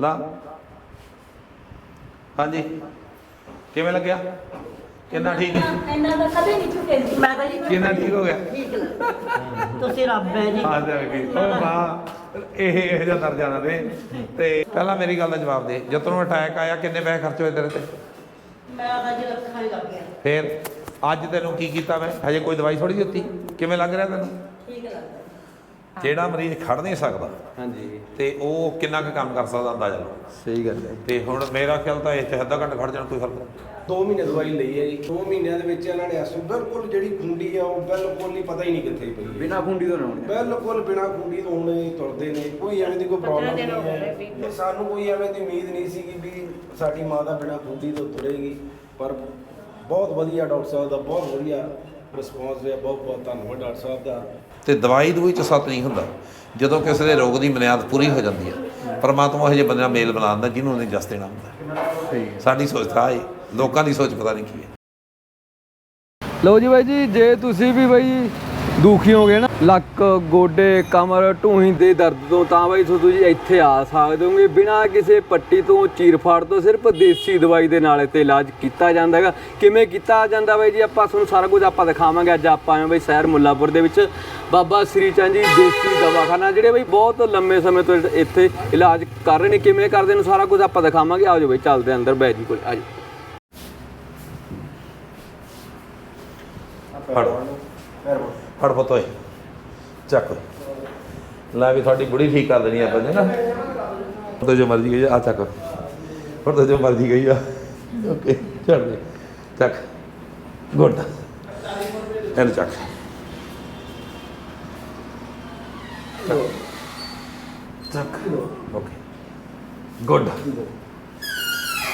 ਲਾ। ਹਾਂਜੀ। ਕਿਵੇਂ ਲੱਗਿਆ? ਕਿੰਨਾ ਠੀਕ? ਹੈ ਇਹਨਾਂ ਦਾ ਕਦੇ ਨਹੀਂ ਝੁਕੇ ਸੀ ਮੈਂ ਤਾਂ ਜੀ ਕਿੰਨਾ ਠੀਕ ਹੋ ਗਿਆ? ਠੀਕ ਲੱਗਾ ਤੁਸੀਂ ਰੱਬ ਹੈ ਜੀ। ਆ ਜਾ ਗਈ ਉਹ ਵਾਹ ਇਹ ਇਹ ਜਿਹਾ ਦਰ ਜਾਣਾ ਤੇ। ਤੇ ਪਹਿਲਾਂ ਮੇਰੀ ਗੱਲ ਦਾ ਜਵਾਬ ਦੇ। ਜਦੋਂ ਤੈਨੂੰ ਅਟੈਕ ਆਇਆ ਕਿੰਨੇ ਪੈਸੇ ਖਰਚ ਹੋਏ ਤੇਰੇ ਤੇ? ਮੈਂ ਤਾਂ ਜੀ ਲੱਖਾਂ ਹੀ ਲੱਗ ਗਿਆ। ਫੇਰ ਅੱਜ ਤੈਨੂੰ ਕੀ ਕੀਤਾ ਮੈਂ? ਹਜੇ ਕੋਈ ਦਵਾਈ ਥੋੜੀ ਦਿੱਤੀ? ਕਿਵੇਂ ਲੱਗ ਰਿਹਾ ਤੈਨੂੰ? ਜਿਹੜਾ ਮਰੀਜ਼ ਖੜ ਨਹੀਂ ਸਕਦਾ ਹਾਂਜੀ। ਤੇ ਉਹ ਕਿੰਨਾ ਕੁ ਕੰਮ ਕਰ ਸਕਦਾ ਅੰਦਾਜ਼ਾ ਲਾ ਸਹੀ ਗੱਲ ਹੈ। ਤੇ ਹੁਣ ਮੇਰਾ ਖਿਆਲ ਤਾਂ ਇੱਥੇ ਅੱਧਾ ਘੰਟਾ ਖੜ ਜਾਣਾ ਕੋਈ ਫ਼ਰਕ ਨਹੀਂ। 2 ਮਹੀਨੇ ਦਵਾਈ ਲਈ ਹੈ ਜੀ। 2 ਮਹੀਨਿਆਂ ਦੇ ਵਿੱਚ ਇਹਨਾਂ ਨੇ ਐਸੋ ਬਿਲਕੁਲ ਜਿਹੜੀ ਖੁੰਡੀ ਆ ਉਹ ਬਿਲਕੁਲ ਨਹੀਂ ਪਤਾ ਹੀ ਨਹੀਂ ਕਿੱਥੇ ਪਈ ਹੈ। ਬਿਨਾ ਖੁੰਡੀ ਤੋਂ ਨਾ ਹੋਣੀ ਬਿਲਕੁਲ ਬਿਨਾ ਖੁੰਡੀ ਤੋਂ ਹੁਣ ਇਹ ਤੁਰਦੇ ਨੇ। ਕੋਈ ਐਵੇਂ ਦੀ ਕੋਈ ਪ੍ਰੋਬਲਮ ਹੋ ਨਹੀਂ ਹੈ। ਤੇ ਸਾਨੂੰ ਕੋਈ ਐਵੇਂ ਦੀ ਉਮੀਦ ਨਹੀਂ ਸੀਗੀ ਵੀ ਸਾਡੀ ਮਾਂ ਦਾ ਬਿਨਾ ਖੁੰਡੀ ਤੋਂ ਤੁਰੇਗੀ। ਪਰ ਬਹੁਤ ਵਧੀਆ ਡਾਕਟਰ ਸਾਹਿਬ ਦਾ ਬਹੁਤ ਵਧੀਆ ਰਿਸਪੌਂਸ ਰਿਹਾ। ਬਹੁਤ ਬਹੁਤ ਧੰਨਵਾਦ ਡਾਕਟਰ ਸਾਹਿਬ ਦਾ। ਤੇ ਦਵਾਈ ਦੂਈ ਚ ਸੱਤ ਨਹੀਂ ਹੁੰਦਾ। ਜਦੋਂ ਕਿਸੇ ਦੇ ਰੋਗ ਦੀ ਬੁਨਿਆਦ ਪੂਰੀ ਹੋ ਜਾਂਦੀ ਹੈ ਪਰਮਾਤਮਾ ਇਹ ਜਿਹੇ ਬੰਦੇ ਨਾਲ ਮੇਲ ਬਣਾ ਦਿੰਦਾ ਜਿਹਨੂੰ ਉਹਨੇ ਜਸ ਦੇਣਾ ਹੁੰਦਾ। ਸਹੀ ਸਾਡੀ ਸੋਚ ਤਾਂ ਆਏ ਲੋਕਾਂ ਦੀ ਸੋਚ ਪਤਾ ਨਹੀਂ ਕੀ ਹੈ ਲਓ ਜੀ ਬਾਈ ਜੀ ਜੇ ਤੁਸੀਂ ਵੀ ਬਾਈ ਦੁਖੀ ਹੋਗੇ ਨਾ। ਲੱਕ ਗੋਡੇ ਕਮਰ ਢੂਹੀ ਦੇ ਦਰਦ ਤੋਂ ਤਾਂ ਬਾਈ ਤੁਸੀਂ ਜੀ ਇੱਥੇ ਆ ਸਕਦੇ ਹੋਗੇ। ਬਿਨਾਂ ਕਿਸੇ ਪੱਟੀ ਤੋਂ ਚੀਰਫਾੜ ਤੋਂ ਸਿਰਫ ਦੇਸੀ ਦਵਾਈ ਦੇ ਨਾਲ ਤੇ ਇਲਾਜ ਕੀਤਾ ਜਾਂਦਾ ਹੈਗਾ। ਕਿਵੇਂ ਕੀਤਾ ਜਾਂਦਾ ਬਾਈ ਜੀ? ਆਪਾਂ ਤੁਹਾਨੂੰ ਸਾਰਾ ਕੁਝ ਆਪਾਂ ਦਿਖਾਵਾਂਗੇ। ਅੱਜ ਆਪਾਂ ਆਏ ਹਾਂ ਬਾਈ ਸ਼ਹਿਰ ਮੁੱਲਾਪੁਰ ਦੇ ਵਿੱਚ। ਬਾਬਾ ਸ੍ਰੀ ਚੰਦ ਜੀ ਦੇਸੀ ਦਵਾਖਾਨਾ ਜਿਹੜੇ ਬਾਈ ਬਹੁਤ ਲੰਮੇ ਸਮੇਂ ਤੋਂ ਇੱਥੇ ਇਲਾਜ ਕਰ ਰਹੇ ਨੇ। ਕਿਵੇਂ ਕਰਦੇ ਨੇ? ਸਾਰਾ ਕੁਝ ਆਪਾਂ ਦਿਖਾਵਾਂਗੇ। ਆਓ ਜੀ ਬਾਈ ਚੱਲਦੇ ਹਾਂ ਅੰਦਰ। ਬਾਈ ਜੀ ਕੋਲ ਆਜੋ ਫੜ। ਫੜ ਪੁੱਤ ਓਏ ਚੱਕ ਲੈ ਵੀ ਤੁਹਾਡੀ ਬੁੜੀ ਠੀਕ ਕਰ ਦੇਣੀ ਆਪਾਂ ਨੇ ਨਾ ਉਹ ਜੋ ਮਰਜ਼ੀ ਗਈ ਆ ਚੱਕ। ਹੁਣ ਤਾਂ ਜੋ ਮਰਜ਼ੀ ਗਈ ਆ ਓਕੇ ਛੱਡ ਦੇ ਚੱਕ। ਗੁੱਡ। ਇਹਨੂੰ ਚੱਕ। ਚੱਕ। ਓਕੇ। ਗੁੱਡ।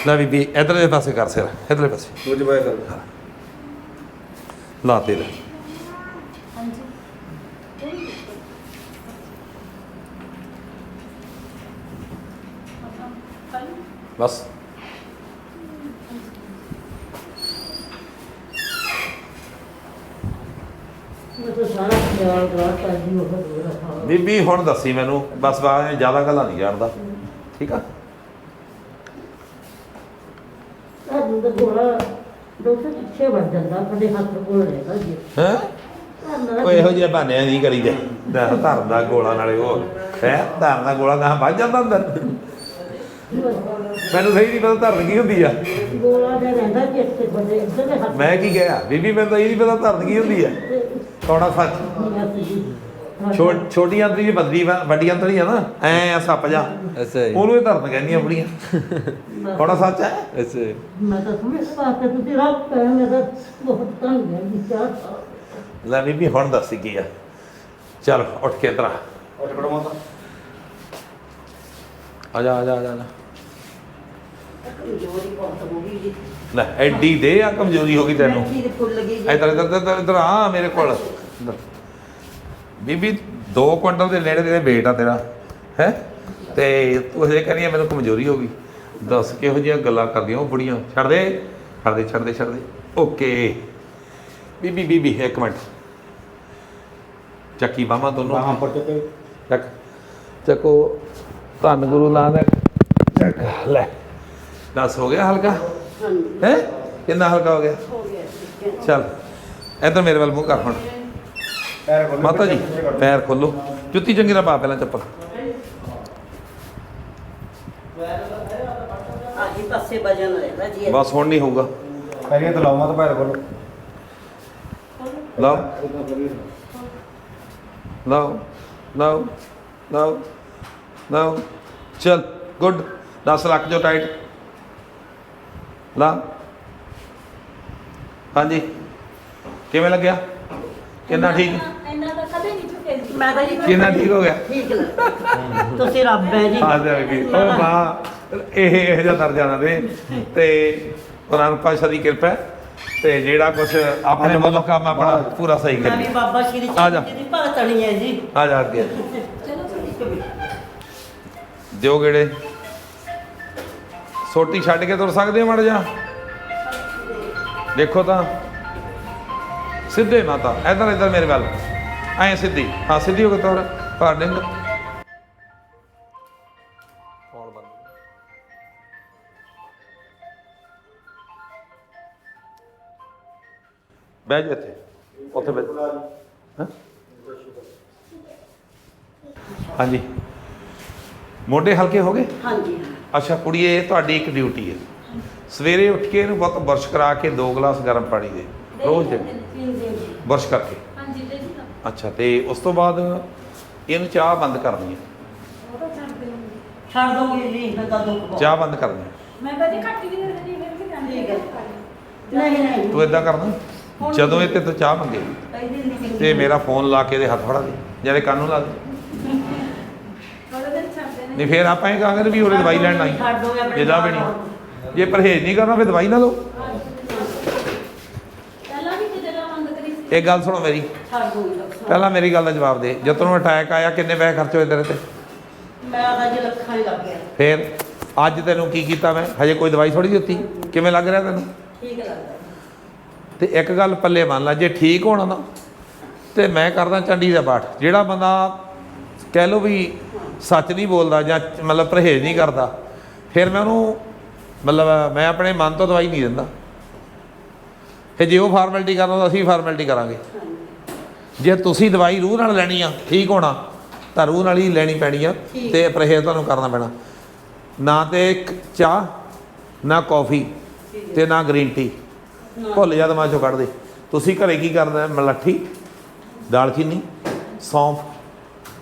ਲੈ ਵੀ ਵੀ ਇਧਰਲੇ ਪਾਸੇ ਕਰ ਸਿਰ ਇਧਰਲੇ ਪਾਸੇ। ਮੁਝ ਬਾਏ ਗੱਲ ਲਾ ਤੇਰਾ। ਬਸ। ਬੀਬੀ ਹੁਣ ਦੱਸੀ ਮੈਨੂੰ। ਬਸ ਬਾਅਦ ਜ਼ਿਆਦਾ ਗੱਲਾਂ ਨਹੀਂ ਜਾਣਦਾ। ਠੀਕ ਆ? ਤੁਹਾਨੂੰ ਤਾਂ ਗੋਲਾ ਡਾਕਟਰ ਪਿੱਛੇ ਵੱਜ ਜਾਂਦਾ ਤੁਹਾਡੇ ਹੱਥ ਕੋਲ ਰਹੇਗਾ ਜੀ। ਹੈ? ਤੁਹਾਨੂੰ ਉਹ ਇਹੋ ਜਿਹੇ ਬਹਾਨੇ ਨਹੀਂ ਕਰੀਦੇ। ਦਾ ਧਰਨ ਦਾ ਗੋਲਾ ਨਾਲੇ ਉਹ ਹੈ? ਧਰਨ ਦਾ ਗੋਲਾ ਗਾਹ ਵੱਜ ਜਾਂਦਾ ਅੰਦਰ। ਮੈਨੂੰ ਸਹੀ ਨਹੀਂ ਪਤਾ ਧਰਨ ਕੀ ਹੁੰਦੀ ਆ। ਗੋਲਾ ਜਿਹਾ ਰਹਿੰਦਾ ਜੀ ਇੱਥੇ ਬੰਦੇ ਇੱਧਰ ਦੇ ਹੱਥ ਮੈਂ ਕੀ ਕਿਹਾ? ਬੀਬੀ ਮੈਨੂੰ ਤਾਂ ਇਹ ਨਹੀਂ ਪਤਾ ਧਰਨ ਕੀ ਹੁੰਦੀ ਆ। ਕੌੜਾ ਸੱਚ। ਛੋਟੀ ਅੰਤਰੀ ਜੀ ਬਦਰੀ ਵਾ- ਵੱਡੀ ਅੰਤਰੀ ਆ ਨਾ। ਐ ਆ ਸੱਪ ਜਾ। ਅੱਛਾ ਉਹਨੂੰ ਇਹ ਧਰਨ ਕਹਿੰਦੀਆਂ ਬੁੜੀਆਂ ਕੌੜਾ ਸੱਚ ਹੈ ਅੱਛਾ ਮੈਂ ਤਾਂ ਸਮਝ ਪਾਤੇ ਤੁਸੀਂ ਰੱਬ ਹੈ ਮੈਂ ਤਾਂ ਬਹੁਤ ਤੰਗ ਹੈ ਜੀ ਚਾਹ ਲੈ ਬੀਬੀ ਹੁਣ ਦੱਸ ਕੀ ਆ। ਚੱਲ ਉੱਠ ਕੇ ਇਧਰ ਉੱਠ ਖੜੋ ਮਾਤਾ। ਆ ਜਾ ਆ ਜਾ ਆ ਜਾ, ਆ ਜਾ। ਕਮਜ਼ੋਰੀ ਬਹੁਤ ਹੋ ਗਈ ਜੀ। ਲੈ ਐਡੀ ਦੇ ਆ ਕਮਜ਼ੋਰੀ ਹੋ ਗਈ ਤੈਨੂੰ। ਬੈਠੀ ਦੀ ਫੁੱਲ ਗਈ ਜੀ। ਇਧਰ ਇਧਰ ਇਧਰ ਇਧਰ ਆ ਮੇਰੇ ਕੋਲ। ਇੱਧਰ। ਬੀਬੀ 2 ਕੁਇੰਟਲ ਦੇ ਨੇੜੇ ਤੇਰੇ weight ਆ ਤੇਰਾ ਹੈ? ਤੇ ਤੂੰ ਹਜੇ ਕਹਿੰਦੀ ਆ ਮੈਨੂੰ ਕਮਜ਼ੋਰੀ ਹੋ ਗਈ। ਦੱਸ ਕਿਹੋ ਜਿਹੀਆਂ ਗੱਲਾਂ ਕਰਦੀਆਂ ਉਹ ਬੁੜੀਆਂ। ਛੱਡ ਦੇ ਛੱਡ ਦੇ ਛੱਡ ਦੇ ਛੱਡ ਦੇ। ਓਕੇ। ਬੀਬੀ ਬੀਬੀ ਇੱਕ ਮਿੰਟ। ਚੱਕੀ ਬਾਹਾਂ ਦੋਨੋਂ। ਬਾਹਾਂ ਪਰ ਚੱਕੇ ਚੱਕ। ਚੱਕੋ। ਧੰਨ ਗੁਰੂ ਨਾਨਕ। ਚੱਕ ਲੈ। ਦੱਸ ਹੋ ਗਿਆ ਹਲਕਾ? ਹੈ? ਕਿੰਨਾ ਹਲਕਾ ਹੋ ਗਿਆ? ਹੋ ਗਿਆ ਜੀ ਚੱਲ ਇੱਧਰ ਮੇਰੇ ਵੱਲ ਮੂੰਹ ਕਰ ਹੁਣ। ਪੈਰ ਖੋਲੋ ਮਾਤਾ ਜੀ ਪੈਰ ਖੋਲੋ। ਜੁੱਤੀ ਚੰਗੀ ਨਾਲ ਪਾ ਪਹਿਲਾਂ ਚੱਪਲ। ਆਹੀ ਪਾਸੇ ਵਜਨ ਰਹਿੰਦਾ ਜੀ। ਬਸ ਹੁਣ ਨਹੀਂ ਹੋਊਗਾ। ਪੈਰੀਆਂ ਤੇ ਮਾਤਾ ਪੈਰ ਖੋਲੋ। ਲਾਓ। ਲਾਓ ਲਾਓ ਲਾਓ। ਲਾਓ ਚਲ ਗੁੱਡ। 10 ਲੱਖ ਜੋ ਟਾਈਟ। ਲਾ। ਹਾਂਜੀ। ਕਿਵੇਂ ਲੱਗਿਆ? ਕਿੰਨਾ ਠੀਕ? ਇਹਨਾਂ ਦਾ ਕਦੇ ਨਹੀਂ ਝੁਕੇ ਸੀ ਮੈਂ ਤਾਂ ਜੀ ਕਿੰਨਾ ਠੀਕ ਹੋ ਗਿਆ? ਠੀਕ ਲੱਗਾ ਤੁਸੀਂ ਰੱਬ ਹੈ ਜੀ। ਆ ਜਾ। ਗਈ ਉਹ ਮਾਂ ਇਹ ਇਹ ਜਿਹਾ ਦਰ ਜਾਣਾ ਤੇ ਤੇ ਕੁਰਾਨ ਪਾਸ਼ਾ ਦੀ ਕਿਰਪਾ ਤੇ ਜਿਹੜਾ ਕੁਝ ਆਪਣੇ ਵੱਲੋਂ ਕੰਮ ਆਪਣਾ ਪੂਰਾ ਸਹੀ ਕਰੀ ਬਾਬਾ ਸ਼੍ਰੀ ਆ ਜਾ। ਚੰਦ ਜੀ ਦੀ ਭਗਤਣੀ ਹੈ ਜੀ। ਆ ਜਾ ਅੱਗੇ। ਦਿਓ ਗੇੜੇ। ਸੋਟੀ ਛੱਡ ਕੇ ਤੁਰ ਸਕਦੇ ਹੋ ਮੜ ਜਾ ਦੇਖੋ ਤਾਂ। ਸਿੱਧੇ ਮਾਤਾ ਇਧਰ ਇਧਰ ਮੇਰੇ ਵੱਲ ਐ ਸਿੱਧੀ। ਹਾਂ ਸਿੱਧੀ ਹੋ ਕੇ ਤੁਰ। ਪਾਰ ਡੰਗ ਬਹਿ ਜਾ ਇੱਥੇ। ਉੱਥੇ ਬਹਿ ਹਾਂਜੀ। ਮੋਢੇ ਹਲਕੇ ਹੋ ਗਏ? ਹਾਂਜੀ। ਅੱਛਾ ਕੁੜੀਏ ਤੁਹਾਡੀ ਇੱਕ ਡਿਊਟੀ ਹੈ। ਸਵੇਰੇ ਉੱਠ ਕੇ ਇਹਨੂੰ ਬਹੁਤ ਬਰਸ਼ ਕਰਾ ਕੇ ਦੋ ਗਲਾਸ ਗਰਮ ਪਾਣੀ ਦੇ। ਰੋਜ਼ ਦੇ। ਬਰਸ਼ ਕਰਕੇ। ਹਾਂਜੀ ਦੇ ਜੀ ਅੱਛਾ ਤੇ ਉਸ ਤੋਂ ਬਾਅਦ ਇਹਨੂੰ ਚਾਹ ਬੰਦ ਕਰਨੀ ਹੈ। ਉਹ ਤਾਂ ਛੱਡ ਦੇ ਛੱਡ ਦੋਗੇ ਜੀ ਫਿਰ ਤਾਂ ਦੁੱਖ ਬਹੁਤ। ਚਾਹ ਬੰਦ ਕਰਨੀ ਹੈ। ਮੈਂ ਤਾਂ ਜੀ ਘੱਟ ਹੀ ਦੇ ਦਿੰਦੀ ਫਿਰ ਵੀ ਜਾਂਦੀ ਠੀਕ ਹੈ। ਨਹੀਂ ਨਹੀਂ। ਤੂੰ ਇਦਾਂ ਕਰਨਾ। ਜਦੋਂ ਇਹ ਤੇ ਤੋਂ ਚਾਹ ਮੰਗੇ। ਤੇ ਮੇਰਾ ਫੋਨ ਲਾ ਕੇ ਇਹਦੇ ਹੱਥ ਫੜਾ ਦੇ। ਜਿਹੜੇ ਕੰਨ ਨੂੰ ਲਾ ਦੇ। ਨਹੀਂ ਫੇਰ ਆਪਾਂ ਇਹ ਕਹਾਂਗੇ ਵੀ ਉਹਨੇ ਦਵਾਈ ਲੈਣ ਆਈ। ਛੱਡ ਦੋਗੇ ਆਪਣੇ ਜੇ ਜਾ ਵੀ ਨਹੀਂ। ਜੇ ਪਰਹੇਜ਼ ਨਹੀਂ ਕਰਨਾ ਫਿਰ ਦਵਾਈ ਨਾ ਲਓ। ਪਹਿਲਾਂ ਵੀ ਕਿਤੇ ਦਾ ਮੰਗ ਕਰੀ ਸੀ। ਇਹ ਗੱਲ ਸੁਣੋ ਮੇਰੀ। ਪਹਿਲਾਂ ਮੇਰੀ ਗੱਲ ਦਾ ਜਵਾਬ ਦੇ। ਜਦੋਂ ਤੈਨੂੰ ਅਟੈਕ ਆਇਆ ਕਿੰਨੇ ਪੈਸੇ ਖਰਚ ਹੋਏ ਤੇਰੇ ਤੇ? ਮੈਂ ਤਾਂ ਜੀ ਲੱਖਾਂ ਹੀ ਲੱਗ ਗਿਆ। ਫੇਰ ਅੱਜ ਤੈਨੂੰ ਕੀ ਕੀਤਾ ਮੈਂ? ਹਜੇ ਕੋਈ ਦਵਾਈ ਥੋੜੀ ਦਿੱਤੀ? ਕਿਵੇਂ ਲੱਗ ਰਿਹਾ ਤੈਨੂੰ? ਠੀਕ ਲੱਗਦਾ ਤੇ ਇੱਕ ਗੱਲ ਪੱਲੇ ਮੰਨ ਲੈ ਜੇ ਠੀਕ ਹੋਣਾ ਨਾ ਤੇ ਮੈਂ ਕਰਦਾ ਚੰਡੀ ਦਾ ਪਾਠ। ਜਿਹੜਾ ਬੰਦਾ ਕਹਿ ਲੋ ਵੀ ਸੱਚ ਨਹੀਂ ਬੋਲਦਾ ਜਾਂ ਮਤਲਬ ਪਰਹੇਜ਼ ਨਹੀਂ ਕਰਦਾ ਫਿਰ ਮੈਂ ਉਹਨੂੰ ਮਤਲਬ ਮੈਂ ਆਪਣੇ ਮਨ ਤੋਂ ਦਵਾਈ ਨਹੀਂ ਦਿੰਦਾ। ਤੇ ਜੇ ਉਹ ਫਾਰਮੈਲਿਟੀ ਕਰਦਾ ਤਾਂ ਅਸੀਂ ਫਾਰਮੈਲਿਟੀ ਕਰਾਂਗੇ। ਜੇ ਤੁਸੀਂ ਦਵਾਈ ਰੂਹ ਨਾਲ ਲੈਣੀ ਆ ਠੀਕ ਹੋਣਾ ਤਾਂ ਰੂਹ ਨਾਲ ਹੀ ਲੈਣੀ ਪੈਣੀ ਆ ਤੇ ਪਰਹੇਜ਼ ਤੁਹਾਨੂੰ ਕਰਨਾ ਪੈਣਾ। ਨਾ ਤੇ ਚਾਹ ਨਾ ਕੌਫੀ ਤੇ ਨਾ ਗ੍ਰੀਨ ਟੀ। ਭੁੱਲ ਜਾ ਦਿਮਾਗ ਚੋਂ ਕੱਢ ਦੇ। ਤੁਸੀਂ ਘਰੇ ਕੀ ਕਰਦਾ? ਮਲੱਠੀ ਦਾਲਚੀਨੀ ਸੌਂਫ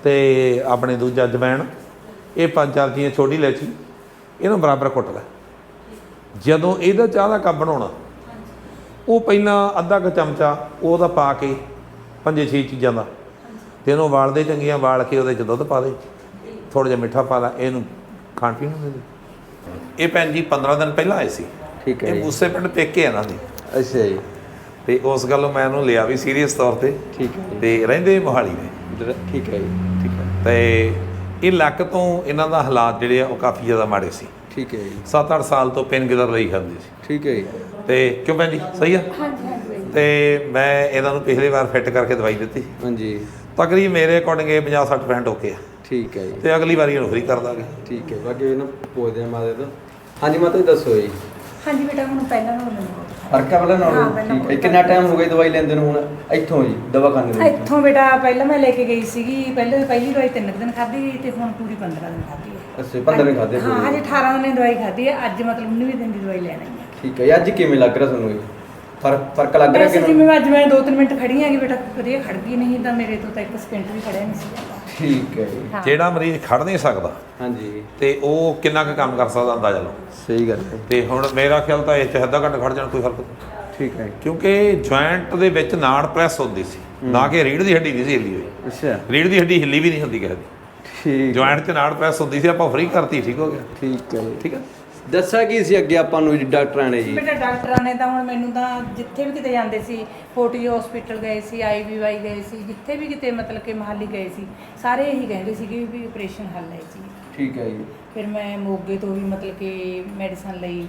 ਤੇ ਆਪਣੇ ਦੂਜਾ ਜਵੈਣ ਇਹ ਪੰਜ ਚਾਰ ਚੀਜ਼ਾਂ ਛੋਟੀ ਇਲਾਇਚੀ ਇਹਨੂੰ ਬਰਾਬਰ ਕੁੱਟ ਲੈ। ਜਦੋਂ ਇਹਦਾ ਚਾਹ ਦਾ ਕੱਪ ਬਣਾਉਣਾ ਉਹ ਪਹਿਲਾਂ ਅੱਧਾ ਕੁ ਚਮਚਾ ਉਹਦਾ ਪਾ ਕੇ ਪੰਜੇ ਛੇ ਚੀਜ਼ਾਂ ਦਾ ਤੇ ਇਹਨੂੰ ਵਾਲ ਦੇ ਚੰਗੀਆਂ ਵਾਲ ਕੇ ਉਹਦੇ ਚ ਦੁੱਧ ਪਾ ਦੇ ਥੋੜਾ ਜਿਹਾ ਮਿੱਠਾ ਪਾ ਲੈ ਇਹਨੂੰ ਖਾਣ ਪੀਣ ਨੂੰ ਦੇ ਦੇ। ਇਹ ਭੈਣ ਜੀ 15 ਦਿਨ ਪਹਿਲਾਂ ਆਏ ਸੀ। ਠੀਕ ਹੈ ਇਹ ਮੂਸੇ ਪਿੰਡ ਪੇਕੇ ਇਹਨਾਂ ਦੇ। ਅੱਛਾ ਜੀ। ਤੇ ਉਸ ਗੱਲੋਂ ਮੈਂ ਇਹਨੂੰ ਲਿਆ ਵੀ ਸੀਰੀਅਸ ਤੌਰ ਤੇ। ਠੀਕ ਹੈ ਤੇ ਰਹਿੰਦੇ ਮੋਹਾਲੀ ਨੇ ਜੀ ਠੀਕ ਹੈ ਜੀ। ਤੇ ਇਹ ਲੱਕ ਤੋਂ ਇਹਨਾਂ ਦਾ ਹਾਲਾਤ ਜਿਹੜੇ ਆ ਉਹ ਕਾਫੀ ਜ਼ਿਆਦਾ ਮਾੜੇ ਸੀ। ਠੀਕ ਹੈ ਜੀ। 7-8 ਸਾਲ ਤੋਂ ਪੇਨ ਕਿਲਰ ਲਈ ਖਾਂਦੇ ਸੀ। ਠੀਕ ਹੈ ਜੀ। ਤੇ ਕਿਉਂ ਭੈਣ ਜੀ? ਸਹੀ ਆ? ਹਾਂਜੀ ਹਾਂਜੀ ਤੇ ਮੈਂ ਇਹਨਾਂ ਨੂੰ ਪਿਛਲੀ ਵਾਰ ਫਿੱਟ ਕਰਕੇ ਦਵਾਈ ਦਿੱਤੀ। ਹਾਂਜੀ। ਤਕਰੀਬ ਮੇਰੇ ਅਕੋਰਡਿੰਗ ਇਹ 50-60% ਓਕੇ ਆ। ਠੀਕ ਹੈ ਜੀ। ਤੇ ਅਗਲੀ ਵਾਰੀ ਇਹਨੂੰ ਫ੍ਰੀ ਕਰ ਦਾਂਗੇ ਠੀਕ ਹੈ। ਬਾਕੀ ਇਹਨਾਂ ਪੁੱਛਦੇ ਆ ਮਾਦੇ ਤੋਂ। ਹਾਂਜੀ ਮਾਤਾ ਜੀ ਦੱਸੋ ਜੀ। ਹਾਂਜੀ ਬੇਟਾ ਹੁਣ ਪਹਿਲਾਂ ਨਾਲੋਂ ਮੈਨੂੰ ਫ਼ਰਕ ਹੈ ਪਹਿਲਾਂ ਹਾਂ, ਨਾਲੋਂ ਪਹਿਲਾਂ ਠੀਕ ਹੈ ਕਿੰਨਾ ਟਾਈਮ ਹੋ ਗਿਆ ਦਵਾਈ ਲੈਂਦੇ ਨੂੰ ਹੁਣ? ਇੱਥੋਂ ਜੀ ਦਵਾਖਾਨੇ ਦੇ ਵਿੱਚੋਂ? ਇੱਥੋਂ ਬੇਟਾ ਪਹਿਲਾਂ ਮੈਂ ਲੈ ਕੇ ਗਈ ਸੀਗੀ। ਪਹਿਲੇ ਪਹਿਲੀ ਦਵਾਈ ਤਿੰਨ ਕੁ ਦਿਨ ਖਾਧੀ ਤੇ ਹੁਣ ਪੂਰੀ 15 ਦਿਨ ਖਾਧੀ ਹੈ ਅੱਛਾ 15 ਦਿਨ ਖਾਦੇ ਹਾਂ ਹਜੇ 18 ਦਿਨ ਦਵਾਈ ਖਾਧੀ ਹੈ ਅੱਜ ਮਤਲਬ 19 ਦਿਨ ਦੀ ਦਵਾਈ ਲੈਣ ਹਾਂ ਠੀਕ ਹੈ ਅੱਜ ਕਿਵੇਂ ਲੱਗ ਰਿਹਾ ਤੁਹਾਨੂੰ ਇਹ? ਫ਼ਰਕ ਫ਼ਰਕ ਲੱਗ ਰਿਹਾ ਵੈਸੇ ਕਿ ਜਿਵੇਂ ਅੱਜ ਮੈਂ 2-3 ਮਿੰਟ ਖੜੀ ਆਂਗੀ ਬੇਟਾ ਵਧੀਆ ਖੜ ਗਈ ਨਹੀਂ ਤਾਂ ਮੇਰੇ ਤੋਂ ਤਾਂ ਇੱਕ ਸਕਿੰਟ ਵੀ ਖੜਿਆ ਨਹੀਂ ਸੀ। ਜਾਂਦਾ ਠੀਕ ਹੈ ਜੀ। ਜਿਹੜਾ ਮਰੀਜ਼ ਖੜ ਨਹੀਂ ਸਕਦਾ ਹਾਂਜੀ। ਤੇ ਉਹ ਕਿੰਨਾ ਕੁ ਕੰਮ ਕਰ ਸਕਦਾ ਅੰਦਾਜ਼ਾ ਲਓ। ਸਹੀ ਗੱਲ ਹੈ। ਤੇ ਹੁਣ ਮੇਰਾ ਖਿਆਲ ਤਾਂ ਇਹ 'ਚ ਅੱਧਾ ਘੰਟਾ ਖੜ ਜਾਣ ਕੋਈ ਫ਼ਰਕ ਨਹੀਂ। ਠੀਕ ਹੈ। ਕਿਉਂਕਿ ਜੁਆਇੰਟ ਦੇ ਵਿੱਚ ਨਾੜ ਪ੍ਰੈਸ ਹੁੰਦੀ ਸੀ। ਨਾ ਕਿ ਰੀੜ ਦੀ ਹੱਡੀ ਨਹੀਂ ਸੀ ਹਿੱਲੀ ਹੋਈ। ਅੱਛਾ। ਰੀੜ ਦੀ ਹੱਡੀ ਹਿੱਲੀ ਵੀ ਨਹੀਂ ਹੁੰਦੀ ਕਿਸੇ ਦੀ। ਠੀਕ ਜੁਆਇੰਟ 'ਚ ਨਾੜ ਪ੍ਰੈਸ ਹੁੰਦੀ ਸੀ ਆਪਾਂ ਫ੍ਰੀ ਕਰਤੀ ਠੀਕ ਹੋ ਗਿਆ। ਠੀਕ ਹੈ। ਜੀ ਠੀਕ ਹੈ। ਦੱਸਿਆ ਕੀ ਸੀ ਅੱਗੇ ਆਪਾਂ ਨੂੰ ਜੀ ਡਾਕਟਰਾਂ ਨੇ ਜੀ? ਬੇਟਾ ਡਾਕਟਰਾਂ ਨੇ ਤਾਂ ਹੁਣ ਮੈਨੂੰ ਤਾਂ ਜਿੱਥੇ ਵੀ ਕਿਤੇ ਜਾਂਦੇ ਸੀ ਫੋਰਟੀ ਹਸਪੀਟਲ ਗਏ ਸੀ ਆਈਵੀਵਾਈ ਗਏ ਸੀ ਜਿੱਥੇ ਵੀ ਕਿਤੇ ਮਤਲਬ ਕਿ ਮਹਾਲੀ ਗਏ ਸੀ ਸਾਰੇ ਇਹੀ ਕਹਿੰਦੇ ਸੀ ਕਿ ਵੀ ਆਪਰੇਸ਼ਨ ਹੱਲ ਹੈ ਜੀ। ਠੀਕ ਹੈ ਜੀ। ਫਿਰ ਮੈਂ ਮੋਗੇ ਤੋਂ ਵੀ ਮਤਲਬ ਕਿ ਮੈਡੀਸਨ ਲਈ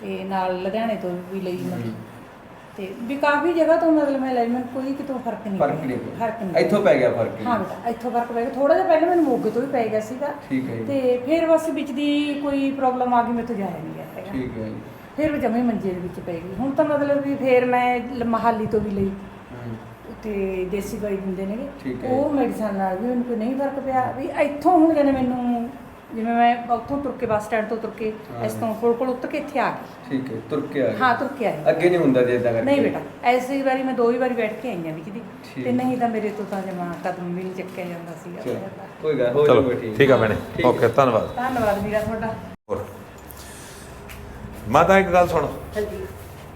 ਤੇ ਨਾਲ ਲੁਧਿਆਣੇ ਤੋਂ ਵੀ ਲਈ ਮਤਲਬ ਤੇ ਵੀ ਕਾਫੀ ਜਗ੍ਹਾ ਤੋਂ ਮਤਲਬ ਮੈਂ ਲਈ ਮੈਨੂੰ ਕੋਈ ਕਿਤੋਂ ਫ਼ਰਕ ਨਹੀਂ ਫ਼ਰਕ ਪਿਆ। ਨਹੀਂ ਫ਼ਰਕ ਨਹੀਂ। ਇੱਥੋਂ ਪੈ ਗਿਆ ਫ਼ਰਕ। ਹਾਂ। ਬੇਟਾ ਇੱਥੋਂ ਫ਼ਰਕ ਪੈ ਗਿਆ। ਥੋੜਾ ਜਿਹਾ ਪਹਿਲਾਂ ਮੈਨੂੰ ਮੋਗੇ ਤੋਂ ਵੀ ਪੈ ਗਿਆ ਸੀਗਾ। ਠੀਕ ਹੈ ਜੀ। ਤੇ ਫਿਰ ਬਸ ਵਿੱਚ ਦੀ ਕੋਈ ਪ੍ਰੋਬਲਮ ਆ ਗਈ ਮੈਥੋਂ ਜਾਇਆ ਨਹੀਂ ਗਿਆ ਹੈਗਾ। ਠੀਕ ਹੈ ਜੀ। ਫਿਰ ਮੈਂ ਜਮੇ ਮੰਜੇ ਦੇ ਵਿੱਚ ਪੈ ਗਈ। ਹੁਣ ਤਾਂ ਮਤਲਬ ਵੀ ਫਿਰ ਮੈਂ ਲ- ਮਹਾਲੀ ਤੋਂ ਵੀ ਲਈ। ਹਮ, ਉੱਥੇ ਦੇਸੀ ਦਵਾਈ ਦਿੰਦੇ ਨੇਗੇ। ਹੈ। ਉਹ ਮੈਡੀਸਨ ਨਾਲ ਵੀ ਮੈਨੂੰ ਕੋਈ ਨਹੀਂ ਫ਼ਰਕ ਪਿਆ। ਵੀ ਇੱਥੋਂ ਹੁਣ ਜਨੇ ਮੈਨੂੰ ਜਿਵੇਂ ਮੈਂ ਉੱਥੋਂ ਤੁਰ ਕੇ ਬੱਸ ਸਟੈਂਡ ਤੋਂ ਤੁਰ ਕੇ ਇਸ ਤੋਂ ਕੋਲ ਕੋਲ ਉੱਤਰ ਕੇ ਇੱਥੇ ਆ ਗਈ। ਠੀਕ ਹੈ ਤੁਰ ਕੇ ਆ ਗਏ ਹਾਂ ਤੁਰ ਕੇ ਆਈ। ਅੱਗੇ ਨਹੀਂ ਹੁੰਦਾ ਜੇ ਇਦਾਂ ਕਰਕੇ। ਨਹੀਂ ਬੇਟਾ ਐਸੀ ਵਾਰੀ ਮੈਂ ਦੋ ਹੀ ਵਾਰੀ ਬੈਠ ਕੇ ਆਈ ਹਾਂ ਵਿੱਚ ਦੀ। ਠੀਕ। ਤੇ ਨਹੀਂ ਤਾਂ ਮੇਰੇ ਤੋਂ ਤਾਂ ਜਮਾ ਕਦਮ ਵੀ ਨਹੀਂ ਚੱਕਿਆ ਜਾਂਦਾ ਚਲੋ। ਕੋਈ ਗੱਲ ਹੋ ਚਲੋ ਜਾਊਗਾ ਠੀਕ ਠੀਕ ਆ ਭੈਣੇ। ਠੀਕ। ਓਕੇ ਧੰਨਵਾਦ। ਧੰਨਵਾਦ ਵੀਰਾ ਤੁਹਾਡਾ। ਹੋਰ। ਮਾਤਾ ਇੱਕ ਗੱਲ ਸੁਣ। ਹਾਂਜੀ।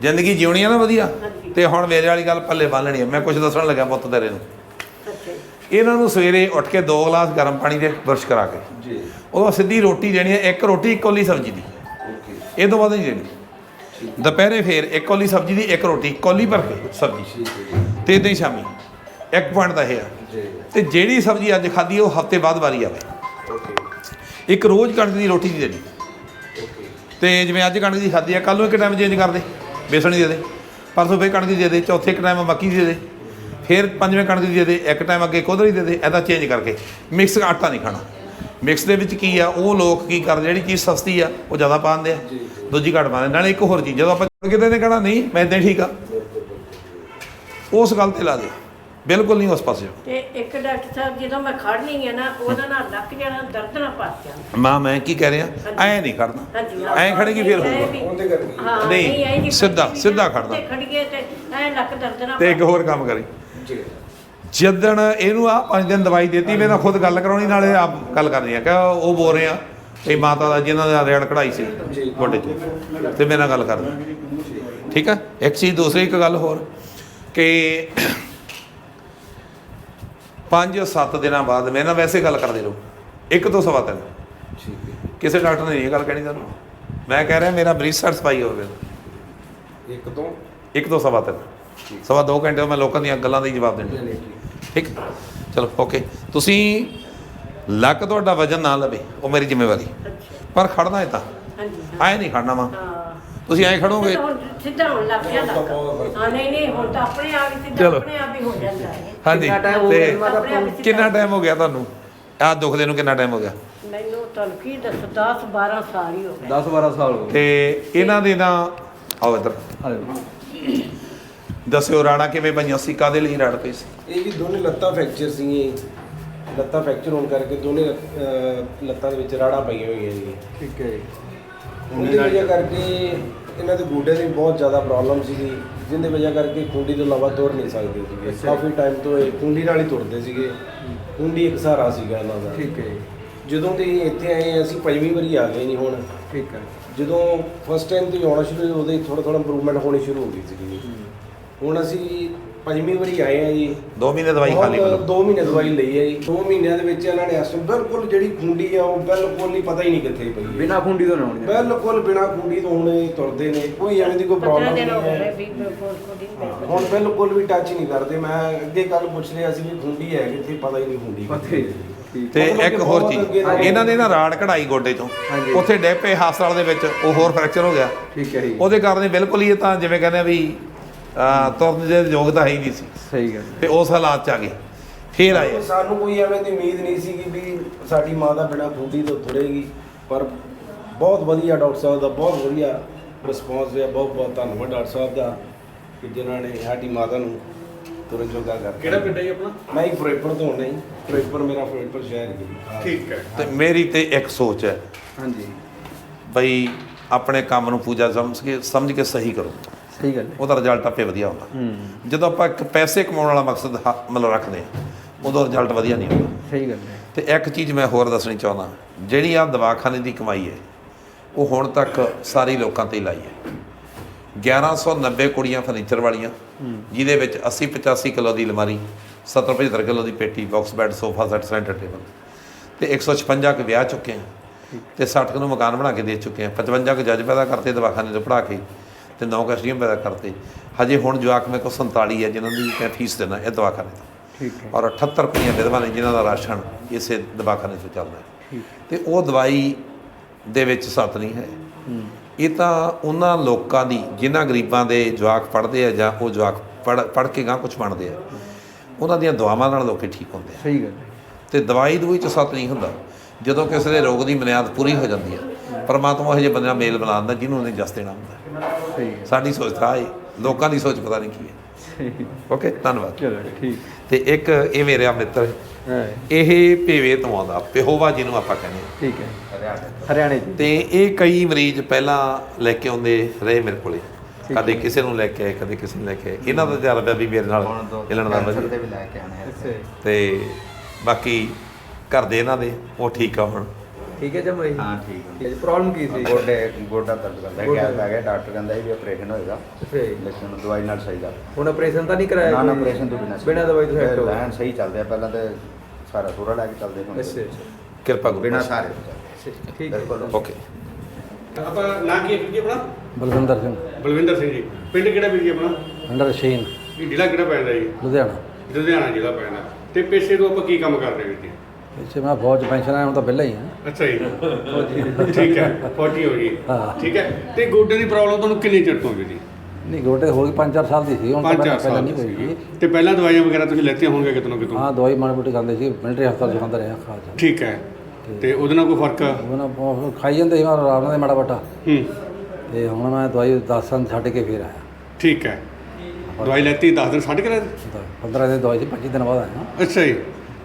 ਜ਼ਿੰਦਗੀ ਜਿਉਣੀ ਆ ਨਾ ਵਧੀਆ। ਤੇ ਹੁਣ ਮੇਰੇ ਵਾਲੀ ਗੱਲ ਪੱਲੇ ਬੰਨ ਲੈਣੀ ਆ। ਮੈਂ ਕੁਝ ਦੱਸਣ ਲੱਗਾ ਪੁੱਤ ਤੇਰੇ ਨੂੰ। ਇਹਨਾਂ ਨੂੰ ਸਵੇਰੇ ਉੱਠ ਕੇ ਦੋ ਗਲਾਸ ਗਰਮ ਪਾਣੀ ਦੇ ਬੁਰਸ਼ ਕਰਾ ਕੇ। ਜੀ। ਉਹ ਸਿੱਧੀ ਰੋਟੀ ਦੇਣੀ ਹੈ ਇੱਕ ਰੋਟੀ ਇੱਕ ਕੋਲੀ ਸਬਜ਼ੀ ਦੀ। ਓਕੇ। ਇਹ ਤੋਂ ਬਾਅਦ ਨਹੀਂ ਦੇਣੀ। ਦੁਪਹਿਰੇ ਫੇਰ ਇੱਕ ਕੋਲੀ ਸਬਜ਼ੀ ਦੀ ਇੱਕ ਰੋਟੀ ਕੋਲੀ ਭਰ ਕੇ ਸਬਜ਼ੀ। ਤੇ ਇਦਾਂ ਹੀ ਸ਼ਾਮੀ। ਇੱਕ ਪੁਆਇੰਟ ਦਾ ਇਹ ਆ। ਜੀ। ਤੇ ਜਿਹੜੀ ਸਬਜ਼ੀ ਅੱਜ ਖਾਧੀ ਉਹ ਹਫ਼ਤੇ ਬਾਅਦ ਵਾਰੀ ਆਵੇ। ਓਕੇ। ਇੱਕ ਰੋਜ਼ ਕਣਕ ਦੀ ਰੋਟੀ ਦੀ ਦੇਣੀ। ਓਕੇ। ਤੇ ਜਿਵੇਂ ਅੱਜ ਕਣਕ ਦੀ ਖਾਧੀ ਆ ਕੱਲ ਨੂੰ ਇੱਕ ਟਾਈਮ ਚੇਂਜ ਕਰ ਦੇ। ਬੇਸਣ ਦੀ ਦੇ ਦੇ। ਪਰਸੋਂ ਫੇਰ ਕਣਕ ਦੀ ਦੇ ਦੇ ਚੌਥੇ ਇੱਕ ਟਾਈਮ ਮੱਕੀ ਦੀ ਦੇ ਦੇ। ਫਿਰ ਪੰਜਵੇਂ ਕਣਕ ਦੀ ਦੇ ਦੇ ਇੱਕ ਟਾਈਮ ਅੱਗੇ ਕੋਧਰੀ ਦੇ ਦੇ ਐਦਾ ਚੇਂਜ ਕਰਕੇ। ਮਿਕਸ ਆਟਾ ਨਹੀਂ ਖਾਣਾ। ਮਿਕਸ ਦੇ ਵਿੱਚ ਕੀ ਆ ਉਹ ਲੋਕ ਕੀ ਕਰਦੇ ਜਿਹੜੀ ਚੀਜ਼ ਸਸਤੀ ਆ ਉਹ ਜ਼ਿਆਦਾ ਪਾਉਂਦੇ ਆ। ਦੂਜੀ ਘੱਟ ਪਾਉਂਦੇ ਨਾਲੇ ਇੱਕ ਹੋਰ ਚੀਜ਼ ਜਦੋਂ ਆਪਾਂ ਕਿਤੇ ਨੇ ਕਹਣਾ ਨਹੀਂ ਮੈਂ ਇਦਾਂ ਠੀਕ ਆ। ਉਸ ਗੱਲ ਤੇ ਲਾ ਦਿਓ। ਬਿਲਕੁਲ ਨਹੀਂ ਉਸ ਪਾਸੇ ਤੇ ਇੱਕ ਡਾਕਟਰ ਸਾਹਿਬ ਜਦੋਂ ਮੈਂ ਖੜਨੀ ਹੈ ਨਾ ਉਹਦਾ ਨਾਲ ਲੱਕ ਜਿਹੜਾ ਦਰਦ ਨਾਲ ਪਾ ਜਾਂਦਾ ਮਾਂ ਮੈਂ ਕੀ ਕਹਿ ਰਿਹਾ? ਐ ਨਹੀਂ ਖੜਨਾ ਹਾਂਜੀ ਐਂ ਖੜੇਗੀ ਫਿਰ ਹੋਊਗਾ। ਉਹਦੇ ਕਰਕੇ ਹਾਂ ਨਹੀਂ, ਸਿੱਧਾ- ਖੜਦੀ ਸਿੱਧਾ ਨਾ, ਖੜਨਾ। ਤੇ ਖੜੀਏ ਤੇ ਐ ਲੱਕ ਦਰਦ ਨਾਲ ਤੇ ਇੱਕ ਹੋਰ ਕੰਮ ਕਰੀ। ਜੀ। ਜਿੱਦਣ ਇਹਨੂੰ ਆ ਪੰਜ ਦਿਨ ਦਵਾਈ ਦਿੱਤੀ ਮੈਂ ਤਾਂ ਖੁਦ ਗੱਲ ਕਰਾਉਣੀ ਨਾਲੇ ਆਪ ਗੱਲ ਕਰਨੀ ਆ। ਕਿ ਉਹ ਬੋਲ ਰਹੇ ਆ ਇਹ ਮਾਤਾ ਦਾ ਜਿਨ੍ਹਾਂ ਦਾ ਰੇੜ ਕਢਾਈ ਸੀ ਗੋਡੇ 'ਚ। ਤੇ ਮੇਰੇ ਨਾਲ ਗੱਲ ਕਰਨੀ ਠੀਕ ਆ? ਇੱਕ ਚੀਜ਼ ਦੂਸਰੀ ਇੱਕ ਗੱਲ ਹੋਰ ਕਿ 5-7 ਦਿਨਾਂ ਬਾਅਦ ਮੇਰੇ ਨਾਲ ਵੈਸੇ ਗੱਲ ਕਰਦੇ ਰਹੋ। ਇੱਕ ਤੋਂ ਸਵਾ ਤਿੰਨ। ਠੀਕ ਹੈ। ਕਿਸੇ ਡਾਕਟਰ ਨੇ ਇਹ ਗੱਲ ਕਹਿਣੀ ਤੁਹਾਨੂੰ ਮੈਂ ਕਹਿ ਰਿਹਾ ਮੇਰਾ ਬਰੀਸ ਸੈਟੀਸਫਾਈ ਹੋਵੇ। ਇੱਕ ਤੋਂ? ਇੱਕ ਤੋਂ ਸਵਾ ਤਿੰਨ। ਸਵਾ ਦੋ ਘੰਟੇ ਮੈਂ ਲੋਕਾਂ ਦੀਆਂ ਗੱਲਾਂ ਦਾ ਹੀ ਜਵਾਬ ਦੇਣਾ। ਠੀਕ ਚਲੋ ਓਕੇ ਤੁਸੀਂ ਲੱਕ ਤੁਹਾਡਾ ਵਜਨ ਨਾ ਲਵੇ ਉਹ ਮੇਰੀ ਜ਼ਿੰਮੇਵਾਰੀ। ਪਰ ਖੜਨਾ ਹੈ ਤਾਂ। ਹਾਂਜੀ ਐ ਨਹੀਂ ਖੜਨਾ ਵਾ। ਤੁਸੀਂ ਐ ਖੜੋਗੇ। ਇਹ ਤਾਂ ਹੁਣ ਸਿੱਧਾ ਹੋਣ ਲੱਗ ਗਿਆ ਲੱਕ। ਹਾਂ ਨਹੀਂ ਨਹੀਂ ਹੁਣ ਤਾਂ ਆਪਣੇ ਆਪ ਹੀ ਸਿੱਧਾ ਚਲੋ। ਆਪਣੇ ਆਪ ਹੀ ਹੋ ਜਾਂਦਾ ਹੈ। ਹਾਂਜੀ ਕਿੰਨਾ ਤੇ ਟਾਈਮ ਹੋ ਗਿਆ ਤੁਹਾਨੂੰ? ਆਹ ਦੁਖਦੇ ਨੂੰ ਕਿੰਨਾ ਟਾਈਮ ਹੋ ਗਿਆ? ਮੈਨੂੰ ਤੁਹਾਨੂੰ ਕੀ ਦੱਸ 10 12 ਸਾਲ ਹੀ ਹੋ ਗਏ। 10 12 ਸਾਲ ਹੋ ਗਏ। ਤੇ ਇਹਨਾਂ ਦੇ ਨਾ ਆਓ ਇੱਧਰ। ਆ। ਦੱਸਿਓ ਰਾਣਾ ਕਿਵੇਂ ਪਈਆਂ ਸੀ ਕਾਦੇ ਲਈ ਰੜ ਪਈ ਸੀ? ਇਹ ਵੀ ਦੋਨੇ ਲੱਤਾਂ ਫ੍ਰੈਕਚਰ ਸੀਗੀਆਂ ਲੱਤਾਂ ਫ੍ਰੈਕਚਰ ਹੋਣ ਕਰਕੇ ਦੋਨੇ ਅਹ, ਲੱਤਾਂ ਦੇ ਵਿੱਚ ਰਾੜਾਂ ਪਈਆਂ ਹੋਈਆਂ ਜੀ। ਠੀਕ ਹੈ ਜੀ। ਉਹਦੀ ਵਜ੍ਹਾ ਕਰਕੇ ਇਹਨਾਂ ਦੇ ਗੋਡਿਆਂ ਦੀ ਬਹੁਤ ਜ਼ਿਆਦਾ ਪ੍ਰੋਬਲਮ ਸੀਗੀ ਜਿਹਦੇ ਵਜ੍ਹਾ ਕਰਕੇ ਕੁੰਡੀ ਤੋਂ ਇਲਾਵਾ ਤੁਰ ਨਹੀਂ ਸਕਦੇ ਸੀਗੇ। ਅੱਛਾ। ਕਾਫੀ ਟਾਈਮ ਤੋਂ ਇਹ ਕੁੰਡੀ ਨਾਲ ਹੀ ਤੁਰਦੇ ਸੀਗੇ। ਕੁੰਡੀ ਇੱਕ ਸਹਾਰਾ ਸੀਗਾ ਇਹਨਾਂ ਦਾ। ਠੀਕ ਹੈ ਜੀ। ਜਦੋਂ ਦੇ ਇੱਥੇ ਆਏ ਹਾਂ, ਅਸੀਂ ਪੰਜਵੀਂ ਵਾਰੀ ਆ ਗਏ ਨਹੀਂ ਹੁਣ। ਠੀਕ ਹੈ। ਜਦੋਂ ਫਸਟ ਟਾਈਮ ਤੋਂ ਹੀ ਆਉਣਾ ਸ਼ੁਰੂ ਹੋਇਆ ਉਹਦੇ ਥੋੜਾ ਥੋੜਾ ਇੰਪਰੂਵਮੈਂਟ ਹੋਣੀ ਸ਼ੁਰੂ ਹੋ ਗਈ ਸੀਗੀ ਹੁਣ ਅਸੀਂ ਪੰਜਵੀਂ ਵਾਰੀ ਆਏ ਆ ਜੀ। 2 ਮਹੀਨੇ ਦਵਾਈ ਖਾ ਲਈ ਬਹੁਤ- ਮਤਲਬ ਦੋ ਮਹੀਨੇ ਦਵਾਈ ਲਈ ਹੈ ਜੀ। 2 ਮਹੀਨਿਆਂ ਦੇ ਵਿੱਚ ਇਹਨਾਂ ਨੇ time ਬਿਲਕੁਲ ਜਿਹੜੀ ਖੁੰਡੀ ਆ ਉਹ ਬਿਲਕੁਲ ਹੀ ਪਤਾ ਹੀ ਨਹੀਂ ਕਿੱਥੇ ਪਈ ਹੈ। ਬਿਨਾ ਖੁੰਡੀ ਤੋਂ ਨਾ ਹੋਣੀ। ਬਿਲਕੁਲ ਬਿਨਾ ਖੁੰਡੀ ਤੋਂ ਹੁਣ ਇਹ ਤੁਰਦੇ ਨੇ। ਕੋਈ ਐਵੇਂ ਦੀ ਕੋਈ 15 ਪ੍ਰੋਬਲਮ ਨਹੀਂ ਹੈ ਹੁਣ ਬਿਲਕੁਲ ਵੀ ਟੱਚ ਨਹੀਂ ਕਰਦੇ। ਮੈਂ ਅੱਗੇ ਕੱਲ ਪੁੱਛ ਰਿਹਾ ਸੀ ਵੀ ਖੁੰਡੀ ਹੈ ਕਿੱਥੇ ਪਤਾ ਹੀ ਨਹੀਂ ਖੁੰਡੀ ਪੱਥੇ ਠੀਕ। ਤੇ ਮਤਲਬ ਇੱਕ ਕਿ ਹੋਰ ਬਹੁਤ ਚੀਜ਼ ਅੱਗੇ ਇਹਨਾਂ ਨੇ ਨਾ ਰਾੜ ਕਢਾਈ ਗੋਡੇ ਹਾਂਜੀ। ਉੱਥੇ ਡੈਪੇ ਹਸਪਤਾਲ ਦੇ ਵਿੱਚ ਉਹ ਹੋਰ ਫ੍ਰੈਕਚਰ ਹੋ ਗਿਆ। ਠੀਕ ਹੈ ਜੀ। ਉਹਦੇ ਕਾਰਨ ਇਹ ਬਿਲਕੁਲ ਹੀ ਇਹ ਤਾਂ ਜਿਵੇਂ ਕਹਿੰਦੇ ਆ ਵੀ ਤੁਰਨ ਦੇ ਯੋਗਤਾ ਹੈ ਹੀ ਨਹੀਂ ਸੀ। ਸਹੀ ਗੱਲ ਤੇ ਉਸ ਹਾਲਾਤ ਚ ਆ ਗਏ। ਫੇਰ ਆਏ। ਸਾਨੂੰ ਕੋਈ ਐਵੇਂ ਦੀ ਉਮੀਦ ਨਹੀਂ ਸੀ ਕਿ ਵੀ ਸਾਡੀ ਮਾਂ ਦਾ ਬਿਨਾ ਖੁੰਡੀ ਤੋਂ ਤੁਰੇਗੀ ਪਰ ਬਹੁਤ ਵਧੀਆ ਡਾਕਟਰ ਸਾਹਿਬ ਦਾ ਬਹੁਤ ਵਧੀਆ ਰਿਸਪੌਂਸ ਹੈ ਬਹੁਤ ਬਹੁਤ ਧੰਨਵਾਦ ਡਾਕਟਰ ਸਾਹਿਬ ਦਾ ਕਿ ਜਿਨ੍ਹਾਂ ਨੇ ਸਾਡੀ ਮਾਤਾ ਨੂੰ ਤੁਰਨ ਜੋਗਾ ਕਰ ਕਿਹੜਾ ਪਿੰਡ ਹੈ ਜੀ ਆਪਣਾ? ਮੈਂ ਹੀ ਫਿਰੋਜ਼ਪੁਰ ਤੋਂ ਨਹੀਂ ਫਿਰੋਜ਼ਪੁਰ ਮੇਰਾ ਫਿਰੋਜ਼ਪੁਰ ਸ਼ਹਿਰ ਹੈ ਜੀ। ਠੀਕ ਹੈ। ਤੇ ਮੇਰੀ ਤੇ ਇੱਕ ਸੋਚ ਹੈ। ਹਾਂਜੀ। ਬਈ ਆਪਣੇ ਕੰਮ ਨੂੰ ਪੂਜਾ ਸਮਝ ਕੇ ਸਮਝ ਕੇ ਸਹੀ ਕਰੋ। ਸਹੀ ਗੱਲ ਹੈ। ਉਹਦਾ ਰਿਜ਼ਲਟ ਆਪੇ ਵਧੀਆ ਹੁੰਦਾ। ਹੂੰ। ਜਦੋਂ ਆਪਾਂ ਇੱਕ ਪੈਸੇ ਕਮਾਉਣ ਵਾਲਾ ਮਕਸਦ ਹ- ਮਤਲਬ ਰੱਖਦੇ ਆ ਉਦੋਂ ਰਿਜ਼ਲਟ ਵਧੀਆ ਨਹੀਂ ਹੁੰਦਾ। ਸਹੀ ਗੱਲ ਹੈ। ਤੇ ਇੱਕ ਚੀਜ਼ ਮੈਂ ਹੋਰ ਦੱਸਣੀ ਚਾਹੁੰਦਾ ਜਿਹੜੀ ਆ ਦਵਾਖਾਨੇ ਦੀ ਕਮਾਈ ਹੈ ਉਹ ਹੁਣ ਤੱਕ ਸਾਰੀ ਲੋਕਾਂ ਤੇ ਹੀ ਲਾਈ ਹੈ। 1190 ਕੁੜੀਆਂ ਫਰਨੀਚਰ ਵਾਲੀਆਂ ਜਿਹਦੇ ਵਿੱਚ 80 85 ਕਿਲੋ ਦੀ ਅਲਮਾਰੀ 70 75 ਕਿਲੋ ਦੀ ਪੇਟੀ box bed sofa set centre table ਤੇ 156 ਕੁ ਵਿਆਹ ਚੁੱਕੇ ਆ ਤੇ 60 ਕੁ ਨੂੰ ਮਕਾਨ ਬਣਾ ਕੇ ਦੇ ਚੁੱਕੇ ਆ। 55 ਕੁ ਜੱਜ ਪੈਦਾ ਕਰਤੇ ਦਵਾਖਾਨੇ ਤੋਂ ਪੜਾ ਕੇ ਤੇ 9 ਕਸਟੀਆਂ ਪੈਦਾ ਕਰਤੇ। ਹਜੇ ਹੁਣ ਜਵਾਕ ਮੇਰੇ ਕੋਲ 47 ਹੈ ਜਿਨ੍ਹਾਂ ਦੀ ਮੈਂ ਫੀਸ ਦੇਣਾ ਇਹ ਦਵਾਖਾਨੇ ਤੋਂ। ਠੀਕ ਹੈ। ਔਰ 78 ਕੁੜੀਆਂ ਵਿਧਵਾ ਨੇ ਜਿਨ੍ਹਾਂ ਦਾ ਰਾਸ਼ਨ ਇਸੇ ਦਵਾਖਾਨੇ ਤੋਂ ਚੱਲਦਾ ਹੈ। ਤੇ ਉਹ ਦਵਾਈ ਦੇ ਵਿੱਚ ਸੱਤ ਨਹੀਂ ਹੈ। ਇਹ ਤਾਂ ਉਹਨਾਂ ਲੋਕਾਂ ਦੀ ਜਿਨ੍ਹਾਂ ਗਰੀਬਾਂ ਦੇ ਜਵਾਕ ਪੜ੍ਹਦੇ ਆ ਜਾਂ ਉਹ ਜਵਾਕ ਪੜ੍ਹ ਪੜ੍ਹ ਕੇ ਗਾਂ ਕੁਝ ਬਣਦੇ ਆ ਉਹਨਾਂ ਦੀਆਂ ਦੁਆਵਾਂ ਨਾਲ ਲੋਕੀ ਠੀਕ ਹੁੰਦੇ ਆ। ਸਹੀ ਗੱਲ ਹੈ। ਤੇ ਦਵਾਈ ਦੂਈ ਚ ਸੱਤ ਨਹੀਂ ਹੁੰਦਾ। ਜਦੋਂ ਕਿਸੇ ਦੇ ਰੋਗ ਦੀ ਬੁਨਿਆਦ ਪੂਰੀ ਹੋ ਜਾਂਦੀ ਹੈ ਪਰਮਾਤਮਾ ਉਹ ਜਿਹੇ ਬੰਦੇ ਨਾਲ ਮੇਲ ਮਿਲਾਉਂਦਾ ਜਿਹਨੂੰ ਉਹਨੇ ਜਸ ਦੇਣਾ ਹੁੰਦਾ। ਸਾਡੀ ਸੋਚ ਤਾਂ ਹੈ ਲੋਕਾਂ ਦੀ ਸੋਚ ਪਤਾ ਨਹੀਂ ਕੀ ਹੈ। ਓਕੇ ਧੰਨਵਾਦ। ਚਲੋ ਠੀਕ। ਤੇ ਇੱਕ ਇਹ ਮੇਰਾ ਮਿੱਤਰ ਹੈ। ਇਹ ਭੇਵੇ ਤੋਂ ਆਉਂਦਾ ਪਿਹੋਵਾ ਜਿਹਨੂੰ ਆਪਾਂ ਕਹਿੰਦੇ। ਠੀਕ ਹੈ। ਹਰਿਆਣੇ ਚ ਤੇ ਇਹ ਕਈ ਮਰੀਜ਼ ਪਹਿਲਾਂ ਲੈ ਕੇ ਆਉਂਦੇ ਰਹੇ ਮੇਰੇ ਕੋਲੇ। ਕਦੇ ਕਿਸੇ ਨੂੰ ਲੈ ਕੇ ਆਏ ਕਦੇ ਕਿਸੇ ਨੂੰ ਲੈ ਕੇ ਆਏ। ਇਹਨਾਂ ਦਾ ਤਜਰਬਾ ਵੀ ਮੇਰੇ ਨਾਲ ਮਿਲਣ ਦਾ ਵਧੀਆ। ਵੀ ਲੈ ਕੇ ਆਣੇ ਆ। ਅੱਛਾ ਜੀ। ਤੇ ਬਾਕੀ ਘਰ ਦੇ ਇਹਨਾਂ ਦੇ ਉਹ ਠੀਕ ਆ ਹੁਣ। ਠੀਕ ਹੈ ਜਮਾ ਜੀ ਹਾਂ ਠੀਕ ਹੈ। ਜੀ ਪ੍ਰੋਬਲਮ ਕੀ ਸੀ? ਗੋਡੇ ਗੋਡਾ ਦਰਦ ਕਰਦਾ ਹੈ ਗੈਸ ਆ ਗਿਆ ਡਾਕਟਰ ਕਹਿੰਦਾ ਸੀ ਵੀ ਆਪਰੇਸ਼ਨ ਹੋਏਗਾ। ਅੱਛਾ ਜੀ। ਲੇਕਿਨ ਦਵਾਈ ਨਾਲ ਸਹੀ ਦਾ ਹੁਣ ਆਪਰੇਸ਼ਨ ਤਾਂ ਨਹੀਂ ਕਰਾਇਆ ਨਾ ਨਾ? ਆਪਰੇਸ਼ਨ ਤੋਂ ਬਿਨਾਂ ਬਿਨਾਂ ਦਵਾਈ ਤੋਂ ਸੈੱਟ ਹੋ ਗਿਆ? ਲੈਣ ਸਹੀ ਚੱਲਦੇ ਆ ਪਹਿਲਾਂ ਤੇ ਸਾਰਾ ਸੂਰਾ ਲੈ ਕੇ ਚੱਲਦੇ ਅੱਛਾ ਅੱਛਾ। ਕਿਰਪਾ ਕਰੋ। ਬਿਨਾਂ ਸਾਰੇ ਤੋਂ ਚੱਲਦੇ ਠੀਕ ਹੈ। ਬਿਲਕੁਲ। ਓਕੇ। ਆਪਾਂ ਨਾਂ ਕੀ ਹੈ ਵੀਰ ਜੀ ਆਪਣਾ? ਬਲਵਿੰਦਰ ਸਿੰਘ। ਬਲਵਿੰਦਰ ਸਿੰਘ ਜੀ। ਪਿੰਡ ਕਿਹੜਾ ਵੀਰ ਜੀ ਆਪਣਾ? ਅੰਡਰ ਸ਼ੀਨ ਇਹ ਜ਼ਿਲ੍ਹਾ ਕਿਹੜਾ ਪੈਂਦਾ ਜੀ? ਲੁਧਿਆਣਾ। ਲੁਧਿਆਣਾ ਜ਼ਿਲ੍ਹਾ ਪੈਂਦਾ। ਤੇ ਪੇਸ਼ੇ ਤੋਂ ਆਪਾਂ ਕੀ ਕੰਮ ਕਰਦੇ ਵੀਰ ਜੀ? ਇੱਥੇ ਮੈਂ ਫੌਜ ਪੈਨਸ਼ਨ ਆਇਆ ਹੁਣ ਤਾਂ ਪਹਿਲਾਂ ਹੀ ਆ ਅੱਛਾ ਜੀ। ਠੀਕ ਹੈ 40 ਹੋ ਗਈ ਹਾਂ। ਠੀਕ ਹੈ ਤੇ ਗੋਡੇ ਦੀ ਪ੍ਰੋਬਲਮ ਤੁਹਾਨੂੰ ਕਿੰਨੀ ਚਿਰ ਤੋਂ ਜੀ? ਨਹੀਂ ਗੋਡੇ ਹੋ ਗਈ 5-4 ਸਾਲ ਦੀ ਸੀ ਹੁਣ ਤਾਂ 5-4 ਪਹਿਲਾਂ ਸਾਲ ਨਹੀਂ ਹੋਈ। ਸੀ ਤੇ ਪਹਿਲਾਂ ਦਵਾਈਆਂ ਵਗੈਰਾ ਤੁਸੀਂ ਲੈਤੀਆਂ ਹੋਣਗੀਆਂ ਕਿਤੋਂ ਨਾ ਕਿਤੋਂ? ਹਾਂ ਦਵਾਈ ਮਾੜੀ ਮੋਟੀ ਖਾਂਦੇ ਸੀ ਮਿਲਟਰੀ ਹਸਪਤਾਲ ਖਾਂਦਾ ਰਿਹਾ ਖਾਸ। ਠੀਕ ਹੈ। ਤੇ ਉਹਦੇ ਨਾਲ ਕੋਈ ਫ਼ਰਕ? ਉਹ ਨਾ ਬਹੁਤ ਖਾਈ ਜਾਂਦੇ ਸੀ ਮੈਂ ਆਰਾਮ ਨਾਲ ਮਾੜਾ ਮੋਟਾ। ਹੂੰ। ਤੇ ਹੁਣ ਮੈਂ ਦਵਾਈ 10 ਸਾਲ ਛੱਡ ਕੇ ਫੇਰ ਆਇਆ। ਠੀਕ ਹੈ। ਦਵਾਈ ਲੈਤੀ 10 ਦਿਨ ਛੱਡ ਕੇ ਲੈ 15 ਦਿਨ ਦਵਾਈ ਸੀ 25 ਦਿਨ ਬਾਅਦ ਆਇਆ। ਅੱਛਾ ਜੀ।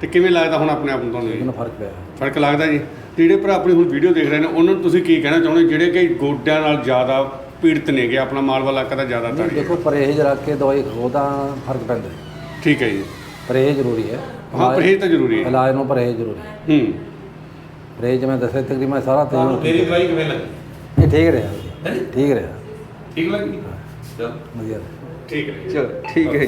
ਤੇ ਕਿਵੇਂ ਲੱਗਦਾ ਹੁਣ ਆਪਣੇ ਆਪ ਨੂੰ ਤੁਹਾਨੂੰ ਜੀ? ਮੈਨੂੰ ਫ਼ਰਕ ਪਿਆ। ਫ਼ਰਕ ਲੱਗਦਾ ਜੀ? ਤੇ ਜਿਹੜੇ ਭਰਾ ਆਪਣੀ ਹੁਣ ਵੀਡੀਓ ਦੇਖ ਰਹੇ ਨੇ ਉਹਨਾਂ ਨੂੰ ਤੁਸੀਂ ਕੀ ਕਹਿਣਾ ਚਾਹੁੰਦੇ? ਜਿਹੜੇ ਕਿ ਗੋਡਿਆਂ ਨਾਲ ਜ਼ਿਆਦਾ ਪੀੜਤ ਨੇਗੇ ਆਪਣਾ ਮਾਲਵਾ ਇਲਾਕਾ ਦਾ ਜ਼ਿਆਦਾ ਨਹੀਂ ਤਾਂ ਦੇਖੋ ਪਰਹੇਜ਼ ਰੱਖ ਕੇ ਦਵਾਈ ਖਾਓ ਤਾਂ ਫ਼ਰਕ ਪੈਂਦਾ ਹੈ। ਠੀਕ ਹੈ ਜੀ। ਪਰਹੇਜ਼ ਜ਼ਰੂਰੀ ਹੈ। ਹਾਂ ਇਲਾਜ- ਪਰਹੇਜ਼ ਤਾਂ ਜ਼ਰੂਰੀ ਹੈ। ਇਲਾਜ ਨੂੰ ਪਰਹੇਜ਼ ਜ਼ਰੂਰੀ ਹੈ। ਹੂੰ। ਪਰਹੇਜ਼ ਮੈਂ ਦੱਸਿਆ ਤਕਰੀਬਨ ਸਾਰਾ ਤੁਹਾਨੂੰ ਤੇਲ ਮੇਰੀ ਦਵਾਈ ਕਿਵੇਂ ਲੱਗੀ? ਇਹ ਠੀਕ ਰਿਹਾ। ਹੈਂ? ਠੀਕ ਰਿਹਾ। ਠੀਕ ਲੱਗੀ? ਚਲ। ਵਧੀਆ। ਠੀਕ ਹੈ। ਚਲੋ ਠੀਕ ਹੈ ਜੀ।